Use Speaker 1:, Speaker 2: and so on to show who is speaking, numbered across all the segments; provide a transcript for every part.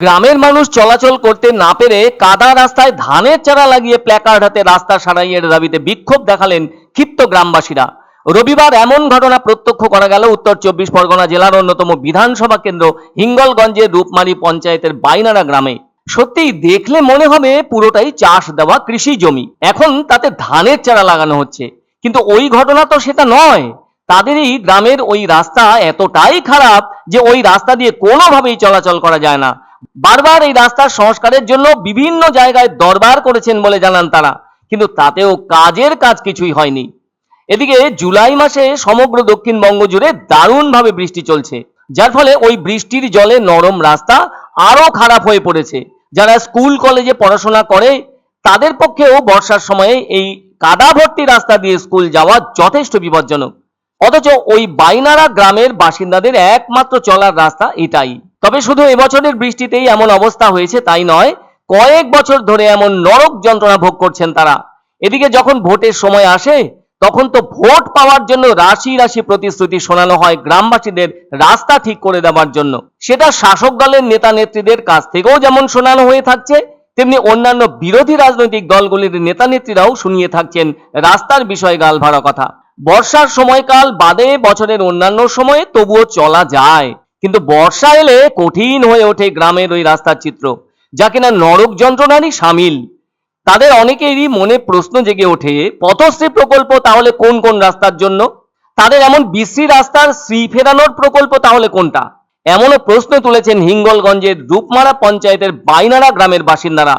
Speaker 1: গ্রামের মানুষ চলাচল করতে না পেরে কাদা রাস্তায় ধানের চারা লাগিয়ে প্ল্যাকার্ড হাতে রাস্তা সারাইয়ের দাবিতে বিক্ষোভ দেখালেন ক্ষিপ্ত গ্রামবাসীরা। রবিবার এমন ঘটনা প্রত্যক্ষ করা গেল উত্তর চব্বিশ পরগনা জেলার অন্যতম বিধানসভা কেন্দ্র হিঙ্গলগঞ্জের রূপমারি পঞ্চায়েতের বাইনারা গ্রামে। সত্যিই দেখলে মনে হবে পুরোটাই চাষ দেওয়া কৃষি জমি। এখন তাতে ধানের চারা লাগানো হচ্ছে। কিন্তু ওই ঘটনা তো সেটা নয়। তাদেরই গ্রামের ওই রাস্তা এতটাই খারাপ যে ওই রাস্তা দিয়ে কোনোভাবেই চলাচল করা যায় না। বারবার এই রাস্তার সংস্কারের জন্য বিভিন্ন জায়গায় দরবার করেছেন বলে জানান তারা। কিন্তু তাতেও কাজের কাজ কিছুই হয়নি। এদিকে জুলাই মাসে সমগ্র দক্ষিণবঙ্গ জুড়ে দারুণভাবে বৃষ্টি চলছে। যার ফলে ওই বৃষ্টির জলে নরম রাস্তা আরও খারাপ হয়ে পড়েছে। যারা স্কুল, কলেজে পড়াশোনা করে, তাদের পক্ষেও বর্ষার সময়ে এই কাদা ভর্তি রাস্তা দিয়ে স্কুল যাওয়া যথেষ্ট বিপজ্জনক। অথচ ওই বাইনারা গ্রামের বাসিন্দাদের একমাত্র চলার রাস্তা এটাই। তবে শুধু এবছরের বৃষ্টিতেই এমন অবস্থা হয়েছে, তাই নয়, কয়েক বছর ধরে এমন নরক যন্ত্রণা ভোগ করছেন তারা। এদিকে যখন ভোটের সময় আসে, তখন তো ভোট পাওয়ার জন্য রাশি রাশি প্রতিশ্রুতি শোনানো হয় গ্রামবাসীদের রাস্তা ঠিক করে দেওয়ার জন্য। সেটা শাসক দলের নেতা নেত্রীদের কাছ থেকেও যেমন শোনানো হয়ে থাকছে, তেমনি অন্যান্য বিরোধী রাজনৈতিক দলগুলির নেতা নেত্রীরাও শুনিয়ে থাকছেন রাস্তার বিষয়ে গাল ভাড়া কথা। বর্ষার সময়কাল বাদে বছরের অন্যান্য সময়ে তবুও চলা যায়। কিন্তু বর্ষা এলে কঠিন হয়ে ওঠে গ্রামের ওই রাস্তার চিত্র, যা কিনা নরক যন্ত্রণারই সামিল। তাদের অনেকেরই মনে প্রশ্ন জেগে ওঠে, পথশ্রী প্রকল্প তাহলে কোন কোন রাস্তার জন্য? তাদের এমন বিশ্রী রাস্তার শ্রী ফেরানোর প্রকল্প তাহলে কোনটা? এমনও প্রশ্ন তুলেছেন হিঙ্গলগঞ্জের রূপমারা পঞ্চায়েতের বাইনারা গ্রামের বাসিন্দারা।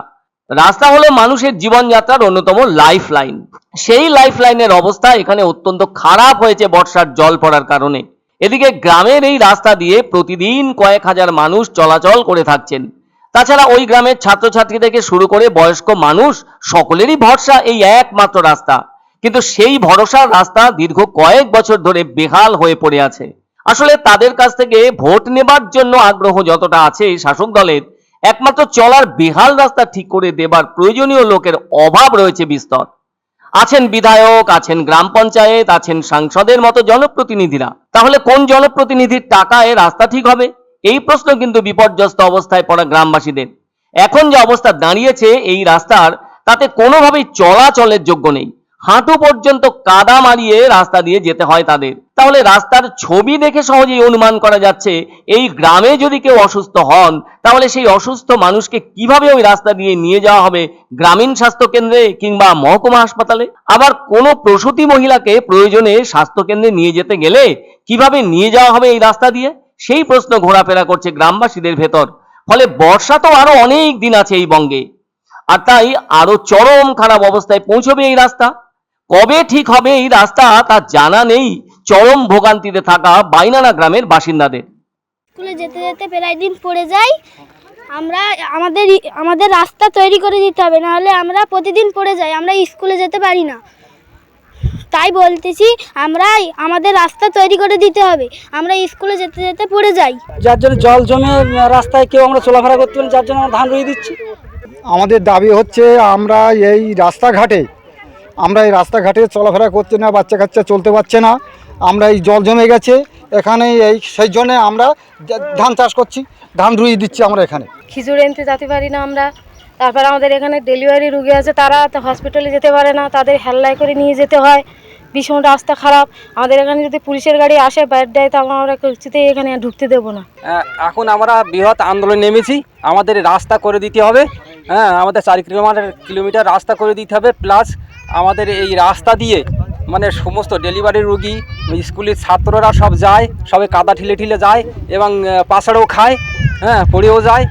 Speaker 1: রাস্তা হলো মানুষের জীবনযাত্রার অন্যতম লাইফ লাইন সেই লাইফ লাইনের অবস্থা এখানে অত্যন্ত খারাপ হয়েছে বর্ষার জল পড়ার কারণে। এদিকে গ্রামের এই রাস্তা দিয়ে প্রতিদিন কয়েক হাজার মানুষ চলাচল করে থাকছেন। তাছাড়া ওই গ্রামের ছাত্রছাত্রী থেকে শুরু করে বয়স্ক মানুষ, সকলেরই ভরসা এই একমাত্র রাস্তা। কিন্তু সেই ভরসার রাস্তা দীর্ঘ কয়েক বছর ধরে বেহাল হয়ে পড়ে আছে। আসলে তাদের কাছ থেকে ভোট নেবার জন্য আগ্রহ যতটা আছে শাসক দলের, একমাত্র চলার বেহাল রাস্তা ঠিক করে দেবার প্রয়োজনীয় লোকের অভাব রয়েছে বিস্তর। আছেন বিধায়ক, আছেন গ্রাম পঞ্চায়েত, আছেন সাংসদের মতো জনপ্রতিনিধিরা। তাহলে কোন জনপ্রতিনিধির টাকায় রাস্তা ঠিক হবে? এই প্রশ্ন কিন্তু বিপর্যস্ত অবস্থায় পড়া গ্রামবাসীদের। এখন যে অবস্থা দাঁড়িয়েছে এই রাস্তার, তাতে কোনোভাবেই চলাচলের যোগ্য নেই। হাঁটু পর্যন্ত কাদা মারিয়ে রাস্তা দিয়ে যেতে হয় তাদের। তাহলে রাস্তার ছবি দেখে সহজেই অনুমান করা যাচ্ছে, এই গ্রামে যদি কেউ অসুস্থ হন, তাহলে সেই অসুস্থ মানুষকে কীভাবে ওই রাস্তা দিয়ে নিয়ে যাওয়া হবে? গ্রামীণ স্বাস্থ্য কেন্দ্রে কিংবা মহকুমা হাসপাতালে? আবার কোনো প্রসূতি মহিলাকে প্রয়োজনে স্বাস্থ্য কেন্দ্রে নিয়ে যেতে গেলে কীভাবে নিয়ে যাওয়া হবে এই রাস্তা দিয়ে? সেই প্রশ্ন ঘোরাফেরা করছে গ্রামবাসীদের ভেতর। ফলে বর্ষা তো আরও অনেক দিন আছে এই বঙ্গে। আর তাই আরও চরম খারাপ অবস্থায় পৌঁছবে এই রাস্তা। কবে ঠিক হবে এই রাস্তা তা জানা নেই। চরম ভোগান্তিতে থাকা বাইনানা গ্রামের বাসিন্দাদের।
Speaker 2: স্কুলে যেতে যেতে প্রায় দিন পড়ে যাই আমরা আমাদের আমাদের রাস্তা তৈরি করে দিতে হবে নাহলে আমরা প্রতিদিন পড়ে যাই আমরা স্কুলে যেতে পারি না। তাই বলতেছি আমরা আমাদের রাস্তা তৈরি করে দিতে হবে আমরা স্কুলে যেতে যেতে পড়ে যাই।
Speaker 3: যার জন্য জল জমে রাস্তায় কেউ আমরা চলাফেরা করতে পারি যার জন্য আমরা ধান রুই দিচ্ছি।
Speaker 4: আমাদের দাবি হচ্ছে আমরা এই রাস্তাঘাটে আমরা এই রাস্তাঘাটে চলাফেরা করতে না বাচ্চা কাচ্চা চলতে পারছে না আমরা এই জল জমে গেছে এখানে এই সেই জন্যে আমরা ধান চাষ করছি ধান রুই দিচ্ছি আমরা এখানে।
Speaker 5: খিচুড়ি আনতে যেতে পারি না আমরা। তারপর আমাদের এখানে ডেলিভারি রুগী আছে তারা তো হসপিটালে যেতে পারে না তাদের হেল্লাই করে নিয়ে যেতে হয়। ভীষণ রাস্তা খারাপ। আমাদের এখানে যদি পুলিশের গাড়ি আসে বাইর দেয় তো আমরা কিছুতেই এখানে ঢুকতে দেবো না।
Speaker 6: এখন আমরা বৃহৎ আন্দোলন নেমেছি। আমাদের রাস্তা করে দিতে হবে। হ্যাঁ আমাদের চার কিলোমিটার কিলোমিটার রাস্তা করে দিতে হবে। প্লাস আমাদের এই রাস্তা দিয়ে মানে সমস্ত ডেলিভারি রুগী, স্কুলের ছাত্ররা সব যায়, সবে কাদা ঠিলে ঠিলে যায় এবং পাশাড়েও খায় হ্যাঁ পড়েও যায়।